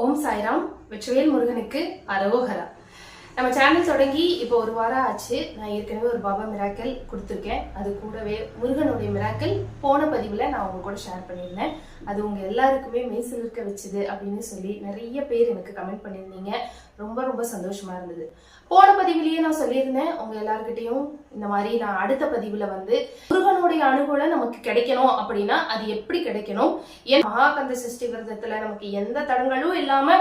ஓம் சாய்ராம் வெற்றிவேல் முருகனுக்கு அரோகரா. நம்ம சேனல் தொடங்கி இப்போ ஒரு வாரம் ஆச்சு. நான் ஏற்கனவே ஒரு பாபா மிராக்கல் கொடுத்துருக்கேன். அது கூடவே முருகனுடைய மிராக்கல் போன பதிவில் நான் உங்க கூட ஷேர் பண்ணியிருந்தேன். அது உங்க எல்லாருக்குமே மெய்சிலிருக்க வச்சுது அப்படின்னு சொல்லி நிறைய பேர் எனக்கு கமெண்ட் பண்ணியிருந்தீங்க. ரொம்ப ரொம்ப சந்தோஷமா இருந்தது. போன பதிவிலேயே நான் சொல்லியிருந்தேன் உங்க எல்லாருக்கிட்டையும் இந்த மாதிரி நான் அடுத்த பதிவுல வந்து முருகனுடைய அனுகூலம் நமக்கு கிடைக்கணும் அப்படின்னா அது எப்படி கிடைக்கணும்? ஏன் மகாகந்த சஷ்டி விரதத்துல நமக்கு எந்த தடங்களும் இல்லாம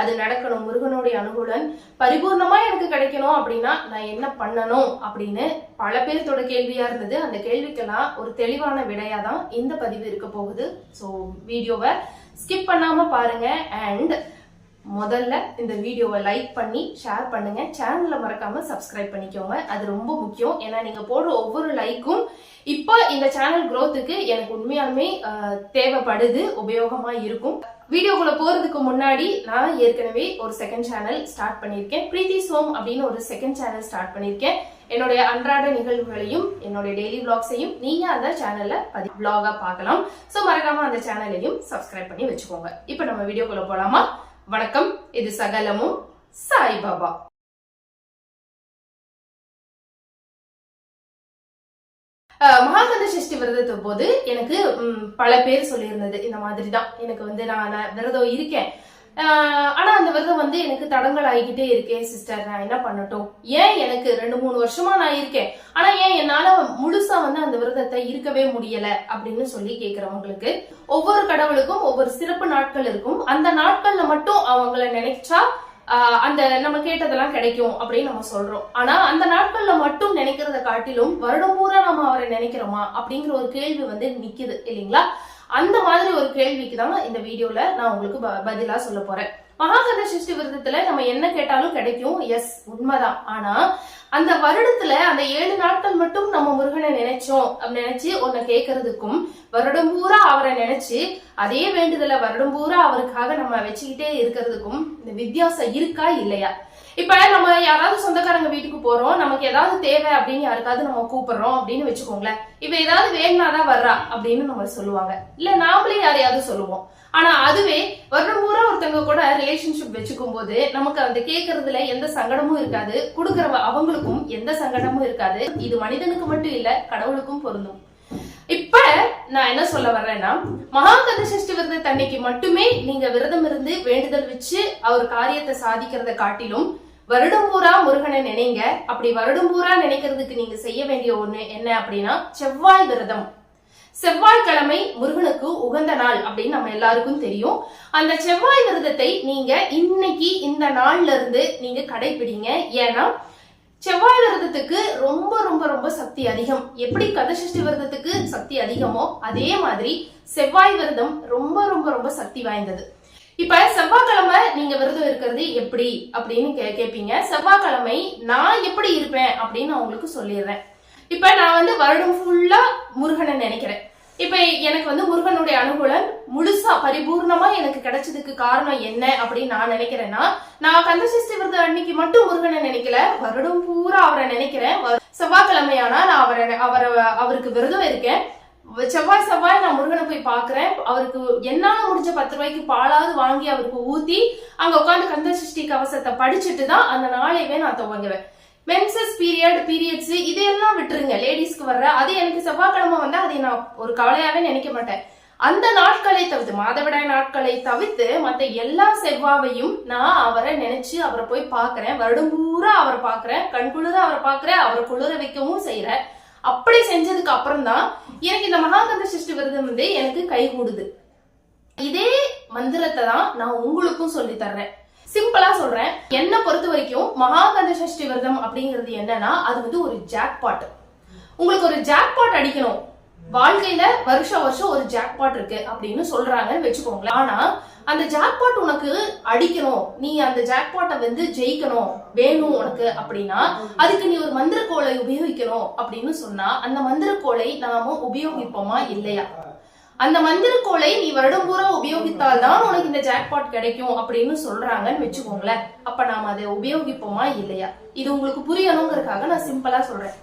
அது நடக்கணும். முருகனுடைய அனுகூலன் பரிபூர்ணமா எனக்கு கிடைக்கணும் அப்படின்னா நான் என்ன பண்ணணும் அப்படின்னு பல பேர்த்தோட கேள்வியா இருந்தது. அந்த கேள்விக்கெல்லாம் ஒரு தெளிவான விடையா தான் இந்த பதிவு இருக்க போகுது. ஸோ வீடியோவை ஸ்கிப் பண்ணாம பாருங்க. அண்ட் முதல்ல இந்த வீடியோவை லைக் பண்ணி ஷேர் பண்ணுங்க. சேனலை மறக்காம சப்ஸ்கிரைப் பண்ணிக்கோங்க. அது ரொம்ப முக்கியம். ஏன்னா நீங்க போடுற ஒவ்வொரு லைக்கும் இப்போ இந்த சேனல் க்ரோத்துக்கு எனக்கு உண்மையாலுமே தேவைப்படுது உபயோகமா இருக்கும். வீடியோக்குள்ள போறதுக்கு முன்னாடி நான் ஏற்கனவே ஒரு செகண்ட் சேனல் ஸ்டார்ட் பண்ணியிருக்கேன். பிரீத்தி சோம் அப்படின்னு ஒரு செகண்ட் சேனல் ஸ்டார்ட் பண்ணியிருக்கேன். என்னுடைய அன்றாட நிகழ்வுகளையும் என்னுடைய டெய்லி vlogsஐயும் நீங்க அந்த சேனல்ல பதி vlog-ஆ பார்க்கலாம். ஸோ மறக்காம அந்த சேனலையும் சப்ஸ்கிரைப் பண்ணி வச்சுக்கோங்க. இப்போ நம்ம வீடியோக்குள்ள போலாமா? வணக்கம் இது சகலமும் சாய்பாபா. அஹ் மகாகந்த சஷ்டி விரதத்தை போது எனக்கு பல பேர் சொல்லியிருந்தது இந்த மாதிரி தான் எனக்கு வந்து நான் நான் விரதம் இருக்கேன். ஆனா அந்த விரதம் வந்து எனக்கு தடங்கள் ஆகிக்கிட்டே இருக்கேன் சிஸ்டர் நான் என்ன பண்ணட்டும்? ஏன் எனக்கு ரெண்டு மூணு வருஷமா நான் இருக்கேன்? ஆனா ஏன் என்னால முழுசா வந்து அந்த விரதத்தை இருக்கவே முடியல? அப்படின்னு சொல்லி கேக்குறவங்களுக்கு ஒவ்வொரு கடவுளுக்கும் ஒவ்வொரு சிறப்பு நாட்கள் இருக்கும். அந்த நாட்கள்ல மட்டும் அவங்கள நினைச்சா அந்த நம்ம கேட்டதெல்லாம் கிடைக்கும் அப்படின்னு நம்ம சொல்றோம். ஆனா அந்த நாட்கள்ல மட்டும் நினைக்கிறத காட்டிலும் வருடம் பூரா நம்ம அவரை நினைக்கிறோமா? அப்படிங்கிற ஒரு கேள்வி வந்து நிக்குது இல்லைங்களா? அந்த மாதிரி ஒரு கேள்விக்கு தான் இந்த வீடியோல நான் உங்களுக்கு ப- பதிலா சொல்ல போறேன். மகாகத சிருஷ்டி விரதத்துல நம்ம என்ன கேட்டாலும் கிடைக்கும்? எஸ் உண்மைதான். ஆனா அந்த வருடத்துல அந்த ஏழு நாட்கள் மட்டும் நம்ம முருகனை நினைச்சோம். அப்படி நினைச்சு ஒன்ன கேட்கறதுக்கும் வருடம் பூரா அவரை நினைச்சு அதே வேண்டுதலை வருடம் பூரா அவருக்காக நம்ம வச்சுக்கிட்டே இருக்கிறதுக்கும் இந்த வித்தியாசம் இருக்கா இல்லையா? இப்ப நம்ம யாராவது சொந்தக்காரங்க வீட்டுக்கு போறோம் நமக்கு ஏதாவது தேவை அப்படின்னு யாருக்காவது நம்ம கூப்பிடுறோம் அப்படின்னு வச்சுக்கோங்களேன். இப்ப ஏதாவது வேணுனாதான் வர்றா அப்படின்னு நம்ம சொல்லுவாங்க. இல்ல நாமளே யாரையாவது சொல்லுவோம். ஆனா அதுவே வருடம் பூரா ஒருத்தவங்க கூட ரிலேஷன்ஷிப் வச்சுக்கும் போது நமக்கு அந்த கேட்கறதுல எந்த சங்கடமும் இருக்காது. கொடுக்கற அவங்களுக்கும் எந்த சங்கடமும் இருக்காது. இது மனிதனுக்கு மட்டும் இல்ல கடவுளுக்கும் பொருந்தும். இப்ப நான் என்ன சொல்ல வர்றேன்னா மகாகந்த சஷ்டி விரதத்தை அன்னைக்கு மட்டுமே நீங்க விரதம் இருந்து வேண்டுதல் வச்சு அவர் காரியத்தை சாதிக்கிறத காட்டிலும் வருடம் பூரா முருகனை நினைங்க. அப்படி வருடம் பூரா நினைக்கிறதுக்கு நீங்க செய்ய வேண்டிய ஒண்ணு என்ன அப்படின்னா செவ்வாய் விரதம். செவ்வாய்க்கிழமை முருகனுக்கு உகந்த நாள் அப்படின்னு நம்ம எல்லாருக்கும் தெரியும். அந்த செவ்வாய் விரதத்தை நீங்க இன்னைக்கு இந்த நாள்ல இருந்து நீங்க கடைபிடிங்க. ஏன்னா செவ்வாய் விரதத்துக்கு ரொம்ப ரொம்ப ரொம்ப சக்தி அதிகம். எப்படி கதசஷ்டி விரதத்துக்கு சக்தி அதிகமோ அதே மாதிரி செவ்வாய் விரதம் ரொம்ப ரொம்ப ரொம்ப சக்தி வாய்ந்தது. இப்ப செவ்வாய்க்கிழமை நீங்க விரதம் இருக்கிறது எப்படி அப்படின்னு கே கேப்பீங்க. செவ்வாய்க்கிழமை நான் எப்படி இருப்பேன் அப்படின்னு நான் உங்களுக்கு சொல்லிடுறேன். இப்ப நான் வந்து வருடம் ஃபுல்லா முருகனை நினைக்கிறேன். இப்ப எனக்கு வந்து முருகனுடைய அனுகூலம் முழுசா பரிபூர்ணமா எனக்கு கிடைச்சதுக்கு காரணம் என்ன அப்படின்னு நான் நினைக்கிறேன்னா நான் கந்தசஷ்டி விரதம் அன்னைக்கு மட்டும் முருகனை நினைக்கல. வருடம் பூரா அவரை நினைக்கிறேன். செவ்வாய்க்கிழமையானா நான் அவரை அவரை அவருக்கு விரதம் இருக்கேன். செவ்வாய் செவ்வாய் நான் முருகனை போய் பாக்குறேன் அவருக்கு என்னால முடிஞ்ச பத்து ரூபாய்க்கு பாலாவது வாங்கி அவருக்கு ஊத்தி அங்க உட்காந்து கந்த சஷ்டி கவசத்தை படிச்சுட்டு தான் அந்த நாளையவே நான் துவங்குவேன். மென்சஸ் பீரியட் பீரியட்ஸ் இதையெல்லாம் விட்டுருங்க. லேடிஸ்க்கு வர்ற அது எனக்கு செவ்வாய்க்கிழமை வந்தா அதை நான் ஒரு கவலையாவே நினைக்க மாட்டேன். அந்த நாட்களை தவிர்த்து மாதவிடாய் நாட்களை தவிர்த்து மத்த எல்லா செவ்வாவையும் நான் அவரை நினைச்சு அவரை போய் பாக்குறேன் வருடம் பூரா அவரை பார்க்கறேன். கண்குளிர அவரை பாக்குறேன் அவரை குளிர வைக்கவும் செய்யறேன் அப்படி செஞ்சதுக்கு அப்புறம் தான் எனக்கு இந்த மகாகந்த சிருஷ்டி விரதம் வந்து எனக்கு கை கூடுது இதே மந்திரத்தை தான் நான் உங்களுக்கும் சொல்லி தர்றேன். சிம்பிளா சொல்றேன். என்னை பொறுத்த வரைக்கும் மகாகந்த சஷ்டி விரதம் அப்படிங்கிறது என்னன்னா அது வந்து ஒரு ஜாக்பாட் உங்களுக்கு ஒரு ஜாக்பாட் அடிக்கணும். வாழ்க்கையில வருஷம் வருஷம் ஒரு ஜாக்பாட் இருக்கு அப்படின்னு சொல்றாங்கன்னு வச்சுக்கோங்களேன். ஆனா அந்த ஜாக்பாட் உனக்கு அடிக்கணும். நீ அந்த ஜாக்பாட்டை வந்து ஜெயிக்கணும். வேணும் உனக்கு அப்படின்னா அதுக்கு நீ ஒரு மந்திரக்கோளை உபயோகிக்கணும் அப்படின்னு சொன்னா அந்த மந்திரக்கோளை நாம உபயோகிப்போமா இல்லையா? அந்த மந்திரக்கோளை நீ வருடம் பூரா உபயோகித்தால் தான் உனக்கு இந்த ஜாக்பாட் கிடைக்கும் அப்படின்னு சொல்றாங்கன்னு வச்சுக்கோங்களேன். அப்ப நாம அதை உபயோகிப்போமா இல்லையா? இது உங்களுக்கு புரியணுங்கிறதுக்காக நான் சிம்பிளா சொல்றேன்.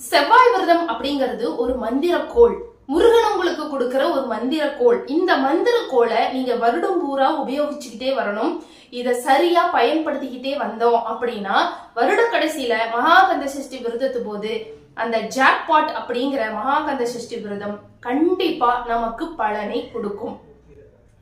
செவ்வாய் விரதம் அப்படிங்கிறது ஒரு மந்திரக்கோள். முருகன் உங்களுக்கு கொடுக்கிற ஒரு மந்திர கோல் இந்த மந்திர கோலை நீங்க வருடம் பூரா உபயோகிச்சுக்கிட்டே வரணும். இதை சரியா பயன்படுத்திக்கிட்டே வந்தோம் அப்படின்னா வருட கடைசியில மகாகந்த சஷ்டி விரதத்து போது அந்த ஜாக்பாட் அப்படிங்கிற மகாகந்த சஷ்டி விரதம் கண்டிப்பா நமக்கு பலனை கொடுக்கும்.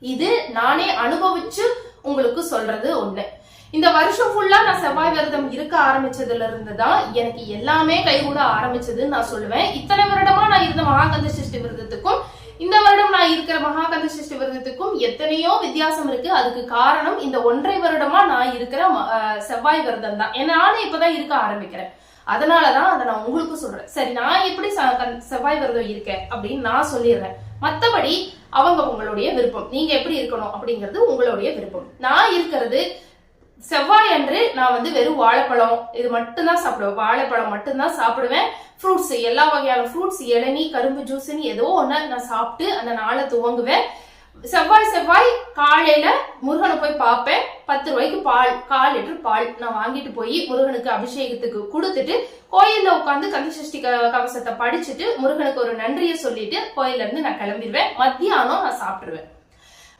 இது நானே அனுபவிச்சு உங்களுக்கு சொல்றது ஒண்ணு. இந்த வருஷம் ஃபுல்லா நான் செவ்வாய் விரதம் இருக்க ஆரம்பிச்சதுல இருந்து தான் எனக்கு எல்லாமே கைகூட ஆரம்பிச்சதுன்னு நான் சொல்லுவேன். இத்தனை வருடமா நான் இருந்த மகாகந்த சிருஷ்டி விரதத்துக்கும் இந்த வருடம் நான் இருக்கிற மகாகந்த சிருஷ்டி விரதத்துக்கும் எத்தனையோ வித்தியாசம் இருக்கு. அதுக்கு காரணம் இந்த ஒன்றை வருடமா நான் இருக்கிற ம- செவ்வாய் விரதம் தான். ஏன்னா இப்பதான் இருக்க ஆரம்பிக்கிறேன். அதனாலதான் அதை நான் உங்களுக்கு சொல்றேன். சரி நான் எப்படி ச- செவ்வாய் விரதம் இருக்கேன் அப்படின்னு நான் சொல்லிடுறேன். மத்தபடி அவங்க உங்களுடைய விருப்பம். நீங்க எப்படி இருக்கணும் அப்படிங்கிறது உங்களுடைய விருப்பம். நான் இருக்கிறது செவ்வாய் அன்று நான் வந்து வெறும் வாழைப்பழம். இது மட்டும்தான் சாப்பிடுவேன். வாழைப்பழம் மட்டும்தான் சாப்பிடுவேன். ஃப்ரூட்ஸ் எல்லா வகையான ஃப்ரூட்ஸ் இளநீ கரும்பு ஜூஸ்னு ஏதோ ஒன்று நான் சாப்பிட்டு அந்த நாளை துவங்குவேன். செவ்வாய் செவ்வாய் காலையில முருகனை போய் பார்ப்பேன். பத்து ரூபாய்க்கு பால் கால் லிட்டர் பால் நான் வாங்கிட்டு போய் முருகனுக்கு அபிஷேகத்துக்கு கொடுத்துட்டு கோயில்ல உட்காந்து கந்தசஷ்டி க- கவசத்தை படிச்சுட்டு முருகனுக்கு ஒரு நன்றியை சொல்லிட்டு கோயில்ல இருந்து நான் கிளம்பிடுவேன் மத்தியானம் நான் சாப்பிடுவேன்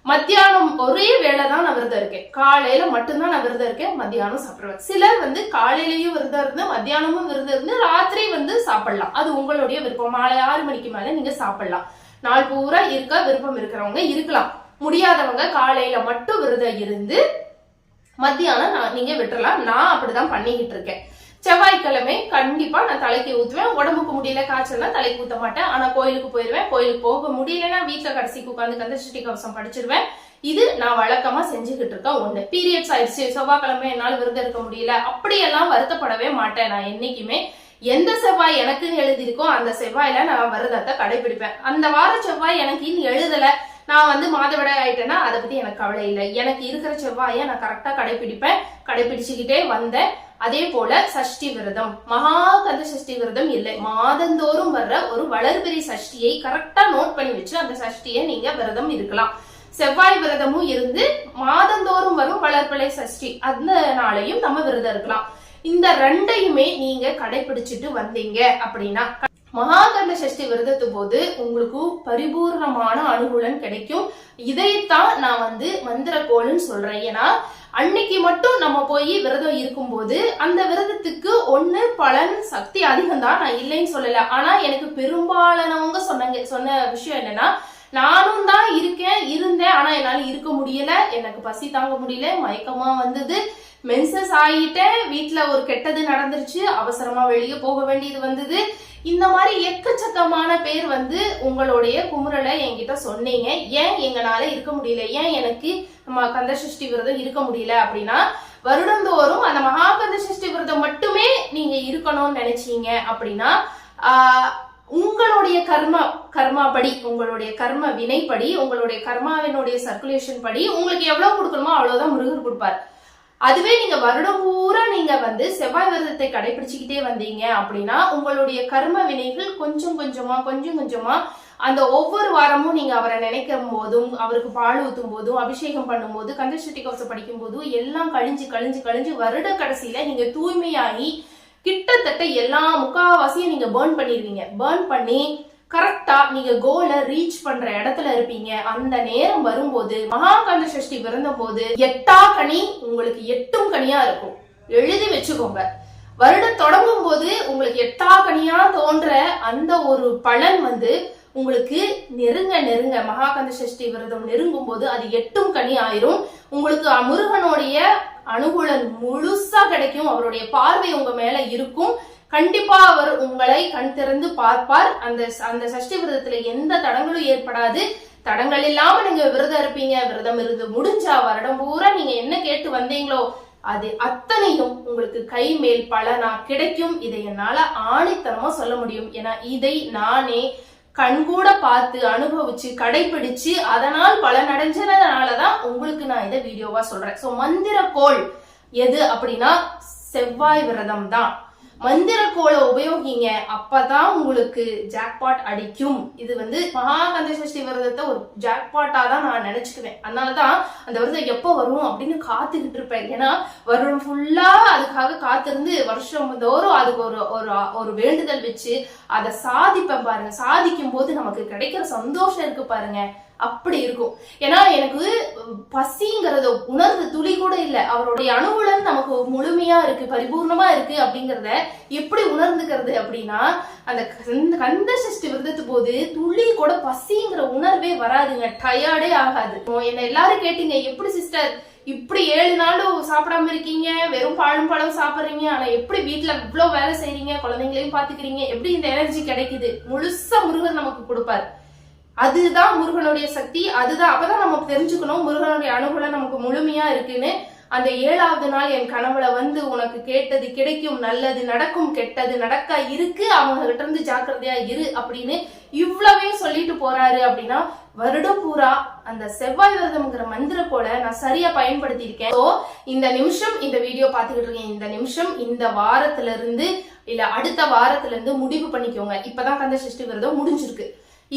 மத்தியானம் ஒரே வேளை தான் நான் விரதம் இருக்கேன். காலையில மட்டும்தான் நான் விரதம் இருக்கேன் மத்தியானம் சாப்பிடுவேன். சிலர் வந்து காலையிலயும் விரதம் இருந்து மத்தியானமும் விரதம் இருந்து ராத்திரி வந்து சாப்பிடலாம். அது உங்களுடைய விருப்பம். மாலை ஆறு மணிக்கு மேல நீங்க சாப்பிடலாம். நாள் பூரா இருக்க விருப்பம் இருக்கிறவங்க இருக்கலாம். முடியாதவங்க காலையில மட்டும் விரதம் இருந்து மத்தியானம் நான் நீங்க விட்டுறலாம். நான் அப்படிதான் பண்ணிக்கிட்டு இருக்கேன். செவ்வாய்க்கிழமை கண்டிப்பா நான் தலைக்கு ஊத்துவேன். உடம்புக்கு முடியல காய்ச்சல்னா தலைக்கு ஊத்த மாட்டேன். ஆனா கோயிலுக்கு போயிருவேன். கோயிலுக்கு போக முடியலன்னா வீட்டுல கடைசிக்கு உட்காந்து கந்தசஷ்டி கவசம் படிச்சிருவேன். இது நான் வழக்கமா செஞ்சுக்கிட்டு இருக்க ஒண்ணு. பீரியட்ஸ் ஆயிடுச்சு. செவ்வாய்க்கிழமை என்னால் விரதம் இருக்க முடியல. அப்படியெல்லாம் வருத்தப்படவே மாட்டேன் நான் என்னைக்குமே. எந்த செவ்வாய் எனக்குன்னு எழுதியிருக்கோ அந்த செவ்வாயில நான் விரதத்தை கடைபிடிப்பேன். அந்த வார செவ்வாய் எனக்கு இன்னும் எழுதல. நான் வந்து மாதவிடாய் ஆயிட்டேன்னா அதை பத்தி எனக்கு கவலை இல்லை. எனக்கு இருக்கிற செவ்வாயை நான் கரெக்டா கடைபிடிப்பேன். கடைபிடிச்சுக்கிட்டே வந்தேன். அதே போல சஷ்டி விரதம். மகா கந்த சஷ்டி விரதம் இல்லை. மாதந்தோறும் வர்ற ஒரு வளர்பிறை சஷ்டியை கரெக்டா நோட் பண்ணி வச்சு அந்த சஷ்டியை நீங்க விரதம் இருக்கலாம். செவ்வாய் விரதமும் இருந்து மாதந்தோறும் வரும் வளர்பிறை சஷ்டி. அந்த நாளையும் நம்ம விரதம் இருக்கலாம். இந்த ரெண்டையுமே நீங்க கடைபிடிச்சிட்டு வந்தீங்க அப்படின்னா மகாகந்த சஷ்டி விரதத்து போது உங்களுக்கு பரிபூர்ணமான அனுகூலம் கிடைக்கும். இதைத்தான் நான் வந்து மந்திர கோல்னு சொல்றேன். ஏன்னா அன்னைக்கு மட்டும் நம்ம போய் விரதம் இருக்கும்போது அந்த விரதத்துக்கு ஒண்ணு பலன் சக்தி அதிகம் தான் நான் இல்லைன்னு சொல்லல. ஆனா எனக்கு பெரும்பாலானவங்க சொன்னாங்க சொன்ன விஷயம் என்னன்னா நானும் தான் இருக்கேன் இருந்தேன் ஆனா என்னால இருக்க முடியல. எனக்கு பசி தாங்க முடியல மயக்கமா வந்தது. மென்சஸ் ஆகிட்டேன் வீட்டுல ஒரு கெட்டது நடந்துருச்சு அவசரமா வெளியே போக வேண்டியது வந்தது. இந்த மாதிரி எக்கச்சக்கமான பேர் வந்து உங்களுடைய குமுறலை என்கிட்ட சொன்னீங்க. ஏன் எங்களால இருக்க முடியல? ஏன் எனக்கு நம்ம கந்த சஷ்டி விரதம் இருக்க முடியல அப்படின்னா வருடந்தோறும் அந்த மகாகந்த சஷ்டி விரதம் மட்டுமே நீங்க இருக்கணும்னு நினைச்சீங்க அப்படின்னா உங்களுடைய கர்ம கர்மாபடி உங்களுடைய கர்ம வினைப்படி உங்களுடைய கர்மாவினுடைய சர்க்குலேஷன் படி உங்களுக்கு எவ்வளவு கொடுக்கணுமோ அவ்வளவுதான் முருகர் கொடுப்பார். அதுவே நீங்க வருடம் பூரா நீங்க வந்து செவ்வாய் விரதத்தை கடைபிடிச்சுக்கிட்டே வந்தீங்க அப்படின்னா உங்களுடைய கர்ம வினைகள் கொஞ்சம் கொஞ்சமா கொஞ்சம் கொஞ்சமா அந்த ஒவ்வொரு வாரமும் நீங்க அவரை நினைக்கும் போதும் அவருக்கு பால் ஊத்தும் போதும் அபிஷேகம் பண்ணும்போது கந்தசஷ்டி கவசம் படிக்கும் போதும் எல்லாம் கழிஞ்சு கழிஞ்சு கழிஞ்சு வருட கடைசியில நீங்க தூய்மையாகி கிட்டத்தட்ட எல்லா முக்காவாசியும் நீங்க பேர்ன் பண்ணிடுவீங்க பேர்ன் பண்ணி கரெக்டா நீங்க கோலை ரீச் பண்ற இடத்துல இருப்பீங்க. அந்த நேரம் வரும்போது மகாகந்த சஷ்டி பிறந்த போது எட்டா கனி உங்களுக்கு எட்டும் கனியா இருக்கும். எழுதி வச்சுக்கோங்க. வருடம் தொடங்கும் போது உங்களுக்கு எட்டா கனியா தோன்ற அந்த ஒரு பலன் வந்து உங்களுக்கு நெருங்க நெருங்க மகாகந்த சஷ்டி விரதம் நெருங்கும் போது அது எட்டும் கனி ஆயிரும். உங்களுக்கு முருகனுடைய அனுகூலம் முழுசா கிடைக்கும். அவருடைய பார்வை உங்க மேல இருக்கும். கண்டிப்பா அவர் உங்களை கண் திறந்து பார்ப்பார். அந்த அந்த சஷ்டி விரதத்துல எந்த தடங்களும் ஏற்படாது. தடங்கள் இல்லாம நீங்க விரதம் இருப்பீங்க. விரதம் இருந்து முடிஞ்சா வருடம் பூரா நீங்க என்ன கேட்டு வந்தீங்களோ அது அத்தனையும் உங்களுக்கு கை மேல் பலனா கிடைக்கும். இதை என்னால ஆணித்தனமா சொல்ல முடியும். ஏன்னா இதை நானே கண்கூட பார்த்து அனுபவிச்சு கடைபிடிச்சு அதனால் பலனடைஞ்சதுனாலதான் உங்களுக்கு நான் இதை வீடியோவா சொல்றேன். சோ மந்திர கோள் எது அப்படின்னா செவ்வாய் விரதம் தான் மந்திர மந்திரக்கோளை உபயோகிங்க அப்பதான் உங்களுக்கு ஜாக்பாட் அடிக்கும். இது வந்து மகாகந்த சஷ்டி விரதத்தை ஒரு ஜாக்பாட்டா தான் நான் நினைச்சுக்குவேன். அதனாலதான் அந்த விரதம் எப்போ வரும் அப்படின்னு காத்துக்கிட்டு இருப்பேன். ஏன்னா வருடம் ஃபுல்லா அதுக்காக காத்திருந்து வருஷம் தோறும் அதுக்கு ஒரு ஒரு ஒரு வேண்டுதல் வச்சு அதை சாதிப்பேன் பாருங்க. சாதிக்கும் போது நமக்கு கிடைக்கிற சந்தோஷம் இருக்கு பாருங்க. அப்படி இருக்கும். ஏன்னா எனக்கு பசிங்கிறத உணர்வு துளி கூட இல்லை. அவருடைய அணுகுலன் நமக்கு முழுமையா இருக்கு பரிபூர்ணமா இருக்கு அப்படிங்கிறத எப்படி உணர்ந்துக்கிறது அப்படின்னா அந்த கந்த- கந்த சஷ்டி விரதத்து போது துளி கூட பசிங்கிற உணர்வே வராதுங்க. டயர்டே ஆகாது. என்ன எல்லாரும் கேட்டீங்க எப்படி சிஸ்டர் இப்படி ஏழு நாளும் சாப்பிடாம இருக்கீங்க? வெறும் பழம் பழம் சாப்பிடுறீங்க. ஆனா எப்படி வீட்டுல இவ்வளவு வேலை செய்யறீங்க குழந்தைங்களையும் பாத்துக்கிறீங்க? எப்படி இந்த எனர்ஜி கிடைக்குது? முழுசா முருகர் நமக்கு கொடுப்பாரு. அதுதான் முருகனுடைய சக்தி. அதுதான் அப்பதான் நம்ம தெரிஞ்சுக்கணும். முருகனுடைய அனுகூலம் நமக்கு முழுமையா இருக்குன்னு. அந்த ஏழாவது நாள் என் கனவுல வந்து உனக்கு கேட்டது கிடைக்கும் நல்லது நடக்கும் கெட்டது நடக்க இருக்கு. அவங்க கிட்ட இருந்து ஜாக்கிரதையா இரு அப்படின்னு இவ்வளவே சொல்லிட்டு போறாரு அப்படின்னா வருடம் பூரா அந்த செவ்வாய் விரதம்ங்கிற மந்திர போல நான் சரியா பயன்படுத்தியிருக்கேன். ஸோ இந்த நிமிஷம் இந்த வீடியோ பாத்துக்கிட்டு இருக்கேன். இந்த நிமிஷம் இந்த வாரத்துல இருந்து இல்ல அடுத்த வாரத்துல இருந்து முடிவு பண்ணிக்கோங்க. இப்பதான் கந்த சஷ்டி விரதம் முடிஞ்சிருக்கு.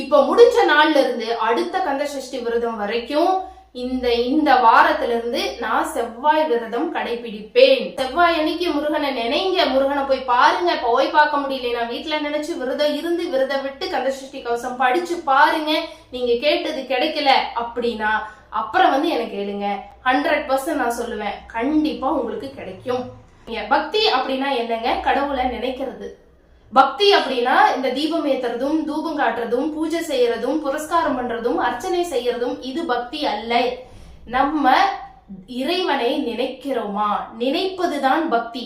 இப்ப முடிஞ்ச நாள்ல இருந்து அடுத்த கந்த சஷ்டி விரதம் வரைக்கும் இந்த இந்த வாரத்திலிருந்து நான் செவ்வாய் விரதம் கடைபிடிப்பேன். செவ்வாய் அன்னைக்கு முருகனை நினைங்க. முருகனை போய் பாருங்க. போய் பார்க்க முடியல நான் வீட்டுல நினைச்சு விரதம் இருந்து விரதம் விட்டு கந்த சஷ்டி கவசம் படிச்சு பாருங்க. நீங்க கேட்டது கிடைக்கல அப்படின்னா அப்புறம் வந்து எனக்கு எழுங்க ஹண்ட்ரட் பர்சன்ட் நான் சொல்லுவேன். கண்டிப்பா உங்களுக்கு கிடைக்கும். பக்தி அப்படின்னா என்னங்க? கடவுளை நினைக்கிறது. பக்தி அப்படின்னா இந்த தீபம் ஏத்துறதும் தூபம் காட்டுறதும் பூஜை செய்யறதும் புரஸ்காரம் பண்றதும் அர்ச்சனை செய்யறதும் இது பக்தி அல்ல. நம்ம இறைவனை நினைக்கிறோமா? நினைப்பதுதான் பக்தி.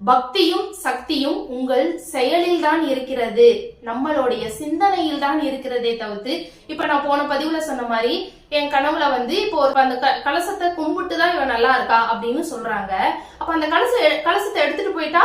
பக்தியும் சக்தியும் உங்கள் செயலில் தான் இருக்கிறது. நம்மளுடைய சிந்தனையில் தான் இருக்கிறதே தவிர்த்து இப்ப நான் போன பதிவுல சொன்ன மாதிரி என் கனவுல வந்து இப்போ ஒரு அந்த க- கலசத்தை கும்பிட்டு தான் இவன் நல்லா இருக்கா அப்படின்னு சொல்றாங்க. அப்ப அந்த கலச கலசத்தை எடுத்துட்டு போயிட்டா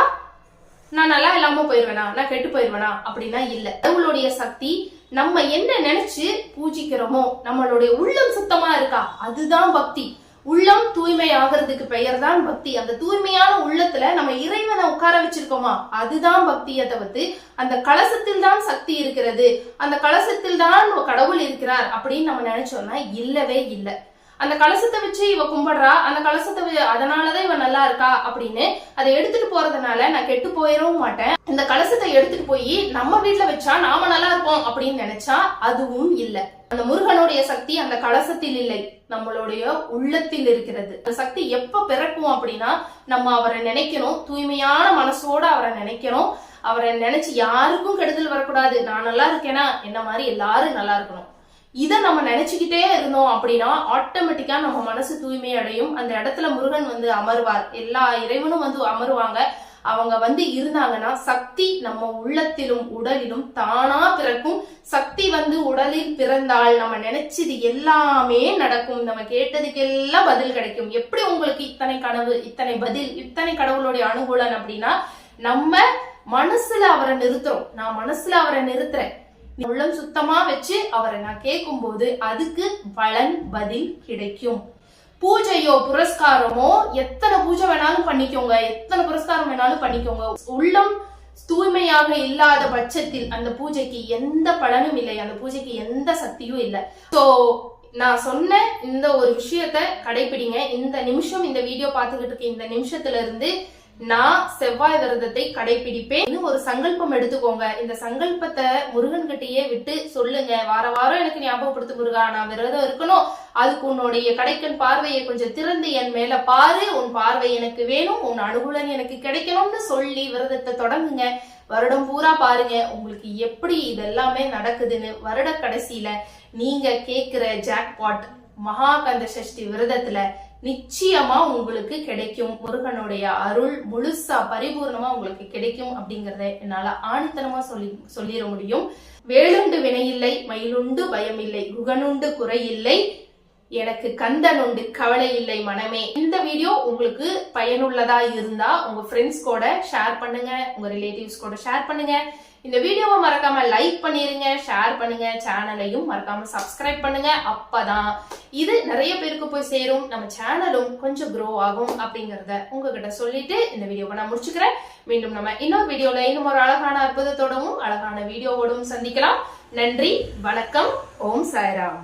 நான் நல்லா இல்லாம போயிருவேனா? நான் கெட்டு போயிருவேனா? அப்படின்னா இல்ல. கடவுளுடைய சக்தி நம்ம என்ன நினைச்சு பூஜிக்கிறோமோ நம்மளுடைய உள்ளம் சுத்தமா இருக்கா? அதுதான் பக்தி. உள்ளம் தூய்மை ஆகிறதுக்கு பெயர் தான் பக்தி. அந்த தூய்மையான உள்ளத்துல நம்ம இறைவனை உட்கார வச்சிருக்கோமா? அதுதான் பக்தியை தவிர்த்து அந்த கலசத்தில் தான் சக்தி இருக்கிறது. அந்த கலசத்தில் தான் கடவுள் இருக்கிறார் அப்படின்னு நம்ம நினைச்சோம்னா இல்லவே இல்லை. அந்த கலசத்தை வச்சு இவ கும்பிடுறா அந்த கலசத்தை அதனாலதான் இவ நல்லா இருக்கா அப்படின்னு அதை எடுத்துட்டு போறதுனால நான் கெட்டு போயிடவும் மாட்டேன். இந்த கலசத்தை எடுத்துட்டு போய் நம்ம வீட்டுல வச்சா நாம நல்லா இருப்போம் அப்படின்னு நினைச்சா அதுவும் இல்ல. அந்த முருகனுடைய சக்தி அந்த கலசத்தில் இல்லை நம்மளுடைய உள்ளத்தில் இருக்கிறது. அந்த சக்தி எப்ப பிறக்கும் அப்படின்னா நம்ம அவரை நினைக்கணும் தூய்மையான மனசோட அவரை நினைக்கணும். அவரை நினைச்சு யாருக்கும் கெடுதல் வரக்கூடாது. நான் நல்லா இருக்கேனா? என்ன மாதிரி எல்லாரும் நல்லா இருக்கணும். இதை நம்ம நினைச்சுக்கிட்டே இருந்தோம் அப்படின்னா ஆட்டோமேட்டிக்கா நம்ம மனசு தூய்மை அடையும். அந்த இடத்துல முருகன் வந்து அமர்வார். எல்லா இறைவனும் வந்து அமருவாங்க. அவங்க வந்து இருந்தாங்கன்னா சக்தி நம்ம உள்ளத்திலும் உடலிலும் தானா பிறக்கும். சக்தி வந்து உடலில் பிறந்தால் நம்ம நினைச்சது எல்லாமே நடக்கும். நம்ம கேட்டதுக்கெல்லாம் பதில் கிடைக்கும். எப்படி உங்களுக்கு இத்தனை கனவு இத்தனை பதில் இத்தனை கடவுளுடைய அனுகூலன் அப்படின்னா நம்ம மனசுல அவரை நிறுத்துறோம். நான் மனசுல அவரை நிறுத்துறேன். உள்ளம் சுத்தமா வச்சு அவரை நான் கேட்கும் போது அதுக்கு பலன் பதில் கிடைக்கும். பூஜையோ புரஸ்காரமோ எத்தனை பூஜை வேணாலும் பண்ணிக்கோங்க. எத்தனை புரஸ்காரம் வேணாலும் பண்ணிக்கோங்க. உள்ளம் தூய்மையாக இல்லாத பட்சத்தில் அந்த பூஜைக்கு எந்த பலனும் இல்லை. அந்த பூஜைக்கு எந்த சக்தியும் இல்லை. சோ நான் சொன்ன இந்த ஒரு விஷயத்த கடைபிடிங்க இந்த நிமிஷம் இந்த வீடியோ பார்த்துக்கிட்டு இருக்க இந்த நிமிஷத்துல இருந்து நான் செவ்வாய் விரதத்தை கடைபிடிப்பேன் இன்னும் ஒரு சங்கல்பம் எடுத்துக்கோங்க. இந்த சங்கல்பத்தை முருகன் கிட்டயே விட்டு சொல்லுங்க. வார வாரம் எனக்கு ஞாபகப்படுத்து முருகா நான் விரதம் இருக்கணும். அதுக்கு உன்னுடைய கடைக்கன் பார்வையை கொஞ்சம் திறந்து என் மேல பாரு. உன் பார்வை எனக்கு வேணும். உன் அனுகூலன் எனக்கு கிடைக்கணும்னு சொல்லி விரதத்தை தொடங்குங்க. வருடம் பூரா பாருங்க. உங்களுக்கு எப்படி இதெல்லாமே நடக்குதுன்னு வருட கடைசியில நீங்க கேக்குற ஜாக்பாட் மகாகந்த சஷ்டி விரதத்துல நிச்சயமா உங்களுக்கு கிடைக்கும். முருகனுடைய அருள் முழுசா பரிபூர்ணமா உங்களுக்கு கிடைக்கும் அப்படிங்கறத என்னால ஆணித்தனமா சொல்லி சொல்லிட முடியும். வேலுண்டு வினையில்லை மயிலுண்டு பயமில்லை குகனுண்டு குறையில்லை எனக்கு கந்தன் உண்டு கவலை இல்லை மனமே. இந்த வீடியோ உங்களுக்கு பயனுள்ளதா இருந்தா உங்க ஃப்ரெண்ட்ஸ் கூட ஷேர் பண்ணுங்க உங்க ரிலேட்டிவ்ஸ் கூட ஷேர் பண்ணுங்க. இந்த வீடியோவை மறக்காம லைக் பண்ணிருங்க ஷேர் பண்ணுங்க சேனலையும் மறக்காம சப்ஸ்கிரைப் பண்ணுங்க. அப்பதான் இது நிறைய பேருக்கு போய் சேரும். நம்ம சேனலும் கொஞ்சம் க்ரோ ஆகும் அப்படிங்கறத உங்ககிட்ட சொல்லிட்டு இந்த வீடியோவை நான் முடிச்சுக்கிறேன். மீண்டும் நம்ம இன்னொரு வீடியோல இன்னும் ஒரு அழகான அற்புதத்தோடவும் அழகான வீடியோவோடும் சந்திக்கலாம். நன்றி வணக்கம் ஓம் சாய்ராம்.